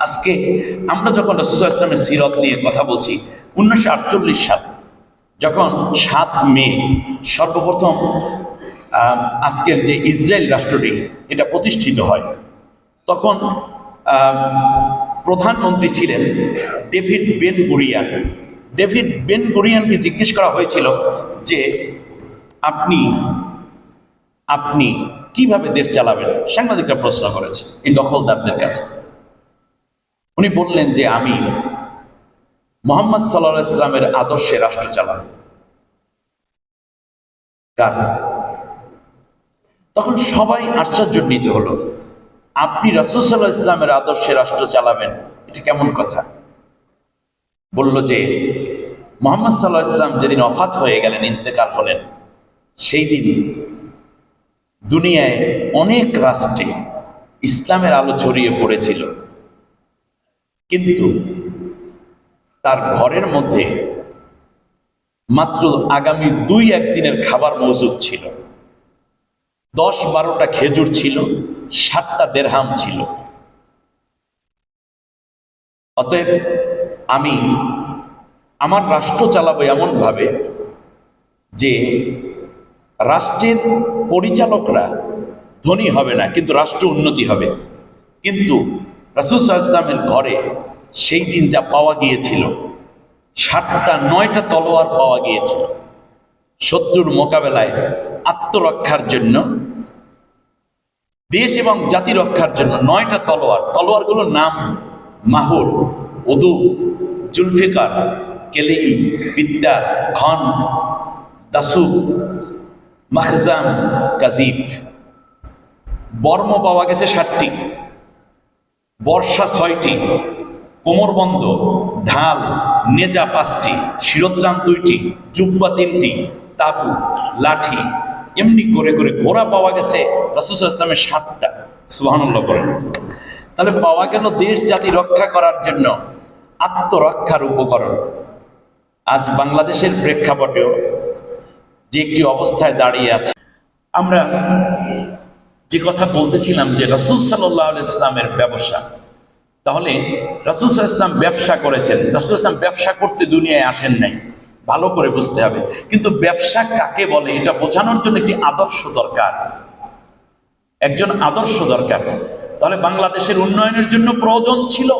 আজকে আমরা যখন রসুল ইসলামের সিরত নিয়ে কথা বলছি, উনিশশো আটচল্লিশ সাল, যখন সাত মে, সর্বপ্রথম আজকের যে ইসরায়েল রাষ্ট্রটি এটা প্রতিষ্ঠিত হয়, তখন প্রধানমন্ত্রী ছিলেন David Ben Gurion. David Ben গুরিয়ানকে জিজ্ঞেস করা হয়েছিল যে, আপনি আপনি কীভাবে দেশ চালাবেন? সাংবাদিকরা প্রশ্ন করেছে, এই দখলদারদের কাছে। উনি বললেন যে আমি মোহাম্মদ সাল্লাহ ইসলামের আদর্শে রাষ্ট্র চালান তখন সবাই আশ্চর্যান্বিত হলো। আপনি রাসুল সাল্লাহ ইসলামের আদর্শে রাষ্ট্র চালাবেন, এটা কেমন কথা? বলল যে, মোহাম্মদ সাল্লাহ ইসলাম যেদিন অফাত হয়ে গেলেন, ইন্তেকাল হলেন, সেই দিন দুনিয়ায় অনেক রাষ্ট্রে ইসলামের আলো ছড়িয়ে পড়েছিল। কিন্তু তার ঘরের মধ্যে মাত্র আগামী দুই একদিনের খাবার মজুদ ছিল। দশ বারোটা খেজুর ছিল, সাতটা দেড়হাম ছিল। অতএব আমি আমার রাষ্ট্র চালাবো এমন ভাবে যে রাষ্ট্রের পরিচালকরা ধনী হবে না, কিন্তু রাষ্ট্র উন্নতি হবে। কিন্তু ইসলামের ঘরে সেই দিন যা পাওয়া গিয়েছিল, সাতটা, নয়টা তলোয়ার পাওয়া গিয়েছিল। শত্রুর মোকাবেলায় আত্মরক্ষার জন্য, দেশ এবং জাতি রক্ষার জন্য নয়টা তলোয়ার। তলোয়ারগুলোর নাম মাহুর উদু জুলফিকার, কেলেই, বিদ্যা খন দাসু মাখজাম, কাজিব। বর্ম পাওয়া গেছে ষাটটি বর্ষা ছয়টি, কোমরবন্ধ, ঢাল, নেজা পাঁচটি, শিরোত্রাণ দুইটি, জুব্বা তিনটি, তাবু, লাঠি, এমনি করে করে ঘোড়া পাওয়া গেছে রাসুস ইসলামের সাতটা। সুবাহানুল্লাহ করেন তাহলে পাওয়া গেল দেশ জাতি রক্ষা করার জন্য আত্মরক্ষার উপকরণ। আজ বাংলাদেশের প্রেক্ষাপটেও যে একটি অবস্থায় দাঁড়িয়ে আছে। আমরা যে কথা বলতেছিলাম যে রসুল সাল্লাহ ইসলামের ব্যবসা তাহলে রসুল ইসলাম ব্যবসা করেছেন। রসুল ইসলাম ব্যবসা করতে দুনিয়ায় আসেন নাই। ভালো করে বুঝতে হবে। কিন্তু ব্যবসা কাকে বলে এটা বোঝানোর জন্য একটি আদর্শ দরকার। একজন আদর্শ দরকার। তাহলে বাংলাদেশের উন্নয়নের জন্য প্রয়োজন ছিল।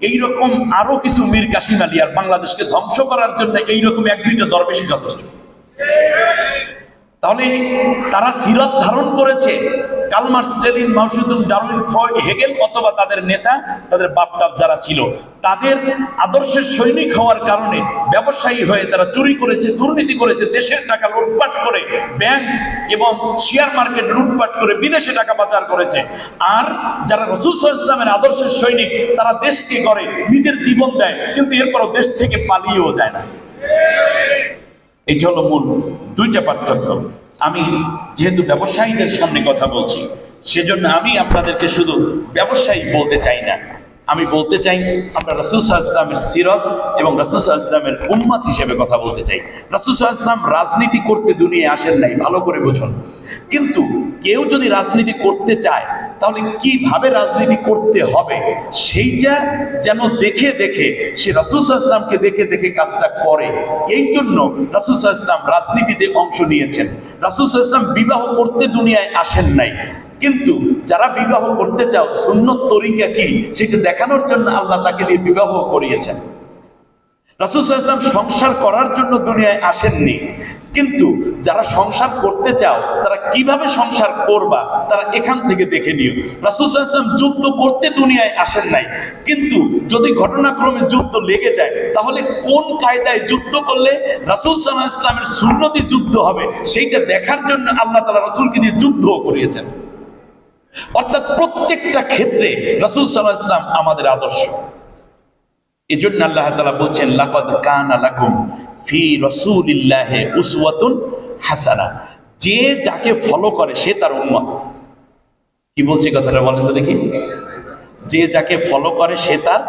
এইরকম আরও কিছু মীর কাশিম আলী আর বাংলাদেশকে ধ্বংস করার জন্য এইরকম এক দুইটা দরবেশই যথেষ্ট। তাহলে তারা সিরাত ধারণ করেছে। Karl Marx Stalin Mao Zedong, Darwin, Freud, Hegel অথবা তাদের নেতা, তাদের বাপটাপ যারা ছিল, তাদের আদর্শের সৈনিক হওয়ার কারণে ব্যবসায়ী হয়ে তারা চুরি করেছে, দুর্নীতি করেছে, দেশের টাকা লুটপাট করে ব্যাংক এবং শেয়ার মার্কেট লুটপাট করে বিদেশে টাকা পাচার করেছে। আর যারা রসুল ইসলামের আদর্শের সৈনিক, তারা দেশকে করে, নিজের জীবন দেয়, কিন্তু এরপরও দেশ থেকে পালিয়েও যায় না। এটা হলো মূল দুইটা পার্থক্য। আমি যেহেতু ব্যবসায়ীদের সামনে কথা বলছি, সেজন্য আমি আপনাদেরকে শুধু ব্যবসায়ী বলতে চাই না। আমি বলতে চাই, আমরা রাসুল ইসলামের সিরত এবং রাসুল ইসলামের উম্মাত হিসেবে কথা বলতে চাই। রাসুল ইসলাম রাজনীতি করতে দুনিয়ায় আসেন নাই, ভালো করে বুঝুন। কিন্তু কেউ যদি রাজনীতি করতে চায়, তাহলে কীভাবে রাজনীতি করতে হবে? সেইটা যেন দেখে দেখে সে রাসুল ইসলামকে দেখে দেখে কাজটা করে। এই জন্য রাসুল ইসলাম রাজনীতিতে অংশ নিয়েছেন। রাসুল ইসলাম বিবাহ করতে দুনিয়ায় আসেন নাই। কিন্তু যারা বিবাহ করতে চাও, সুন্নত তরিকা কি? সেটা দেখানোর জন্য আল্লাহ তাকে দিয়ে বিবাহ করিয়েছেন। রাসুল সংসার করার জন্য দুনিয়ায় আসেননি। কিন্তু যারা সংসার করতে চাও, তারা কীভাবে সংসার করবা, তারা এখান থেকে দেখে নিও। রাসুল যুদ্ধ করতে দুনিয়ায় আসেন নাই। কিন্তু যদি ঘটনাক্রমে যুদ্ধ লেগে যায়, তাহলে কোন কায়দায় যুদ্ধ করলে রাসুল সাল্লাহ ইসলামের সুন্নতি যুদ্ধ হবে, সেইটা দেখার জন্য আল্লাহ তালা রাসুলকে দিয়ে যুদ্ধও করিয়েছেন। অর্থাৎ প্রত্যেকটা ক্ষেত্রে রাসুল সাল্লাহ ইসলাম আমাদের আদর্শ। এই জন্য আল্লাহ তালা বলছেন, লাকদ কানা লাকুম ফি রসুলিল্লাহে উসওয়াতুন হাসানা। যে যাকে ফলো করে, সে তার উম্মত। কি বলছে কথাটা বলেন তো দেখি। যে যাকে ফলো করে, সে তার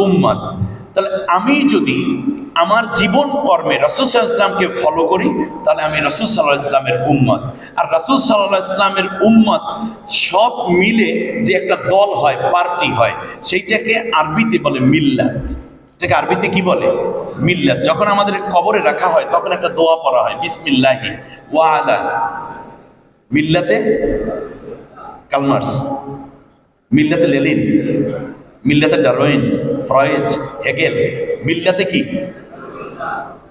উম্মত। তাহলে আমি যদি আমার জীবন কর্মে রসুল ইসলামকে ফলো করি, তাহলে আমি রসুল সাল্লাহ ইসলামের উম্মত। আর রসুল সাল্লাহ ইসলামের উম্মত সব মিলে যে একটা দল হয়, পার্টি হয়, সেইটাকে আরবিতে বলে মিল্লাত। এটাকে আরবিতে কি বলে? মিল্লাত। যখন আমাদের কবরে রাখা হয়, তখন একটা দোয়া পড়া হয়, বিসমিল্লাহি ওয়ালা মিল্লাতে কালমার্স, মিল্লাতে লেলিন, মিল্লাতে ডারোইন ফ্রয়েড, হেগেল। মিল্লাতে কি?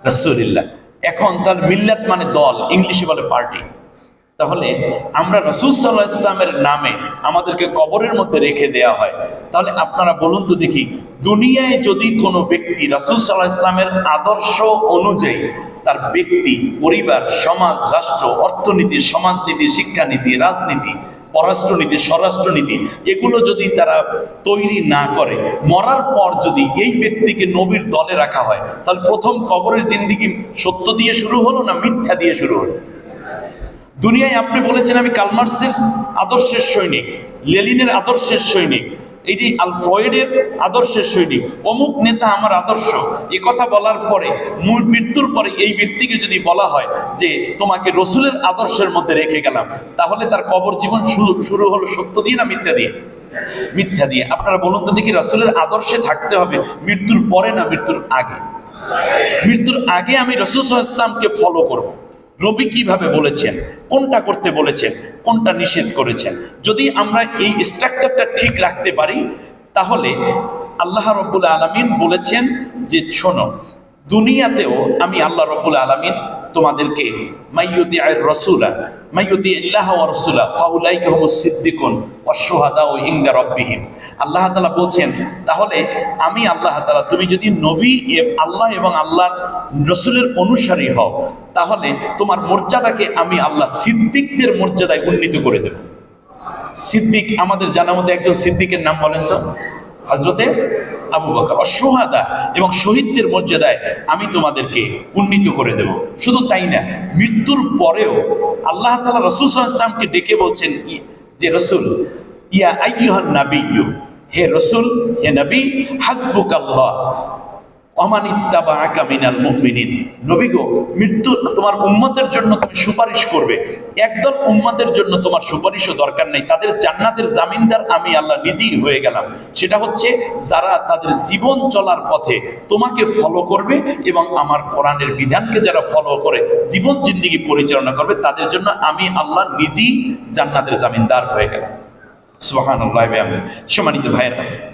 রসুলিল্লাহ। এখন তার মিল্লাত মানে দল, ইংলিশে বলে পার্টি। তাহলে আমরা রসুল সাল্লাহ ইসলামের নামে আমাদেরকে কবরের মধ্যে রেখে দেয়া হয়। তাহলে আপনারা বলুন তো দেখি, দুনিয়ায় যদি কোনো ব্যক্তি রসুল সাল্লাহ ইসলামের আদর্শ অনুযায়ী তার ব্যক্তি, পরিবার, সমাজ, রাষ্ট্র, অর্থনীতি, সমাজনীতি, শিক্ষানীতি, রাজনীতি পররাষ্ট্রনীতি, স্বরাষ্ট্রনীতি, এগুলো যদি তারা তৈরি না করে, মরার পর যদি এই ব্যক্তিকে নবীর দলে রাখা হয়, তাহলে প্রথম কবরের জিন্দিগি সত্য দিয়ে শুরু হলো না মিথ্যা দিয়ে শুরু হলো? দুনিয়ায় আপনি বলেছেন আমি কালমার্সের আদর্শের সৈনিক লেলিনের আদর্শের সৈনিক এটি আল ফ্রয়েডের আদর্শের সৈনিক অমুক নেতা আমার আদর্শ। এ কথা বলার পরে, মূল মৃত্যুর পরে এই ব্যক্তিকে যদি বলা হয় যে, তোমাকে রসুলের আদর্শের মধ্যে রেখে গেলাম, তাহলে তার কবর জীবন শুরু শুরু হলো সত্য দিয়ে না মিথ্যা দিয়ে? মিথ্যা দিয়ে। আপনারা বলুন তো দেখি, রসুলের আদর্শে থাকতে হবে মৃত্যুর পরে না মৃত্যুর আগে? মৃত্যুর আগে আমি রসুল ইসলামকে ফলো করব। রবি কীভাবে বলেছেন? কোনটা করতে বলেছেন? কোনটা নিষেধ করেছেন? যদি আমরা এই স্ট্রাকচারটা ঠিক রাখতে পারি, তাহলে আল্লাহ রব্বুল আলমিন বলেছেন যে, শোনো, দুনিয়াতেও আমি আল্লাহ রব্বুল আলমিন তোমাদেরকে মাইয়ুতি আয় রসুলা মাইয়ুতি ইল্লাহ ওয়া রসুলা, ফাউলাইকা হুমুস সিদ্দিকুন শুহাদা ও ইনদা রব্বিহিম। আল্লাহ তাআলা বলছেন, তাহলে আমি আল্লাহ তাআলা, তুমি যদি নবী আল্লাহ এবং আল্লাহর রসুলের অনুসারী হও, তাহলে তোমার মর্যাদাকে আমি আল্লাহ সিদ্দিকদের মর্যাদায় উন্নীত করে দেব। সিদ্দিক, আমাদের জানার মধ্যে একজন সিদ্দিকের নাম বলেন তো? হজরতে আবু বাকর অসহাদা এবং শহীদদের মর্যাদায় আমি তোমাদেরকে উন্নীত করে দেব। শুধু তাই না, মৃত্যুর পরেও আল্লাহ তালা রসুলকে ডেকে বলছেন যে রসুল, ইয়া আই নাবিয়্যু, হে রসুল, হে নবী হাসবুক আল্লাহ অমানিত্তাবা আকা মিনাল মুমিনিন। জন্য তুমি সুপারিশ করবে। জন্য তোমার সুপারিশও দরকার নেই। তাদের জান্নাতের জামিনদার আমি আল্লাহ নিজেই হয়ে গেলাম। সেটা হচ্ছে যারা তাদের জীবন চলার পথে তোমাকে ফলো করবে এবং আমার কোরআনের বিধানকে যারা ফলো করে জীবন জিন্দিগি পরিচালনা করবে, তাদের জন্য আমি আল্লাহ নিজেই জান্নাতের জামিনদার হয়ে গেলাম। সুবহানাল্লাহ সম্মানিত ভাইয়েরা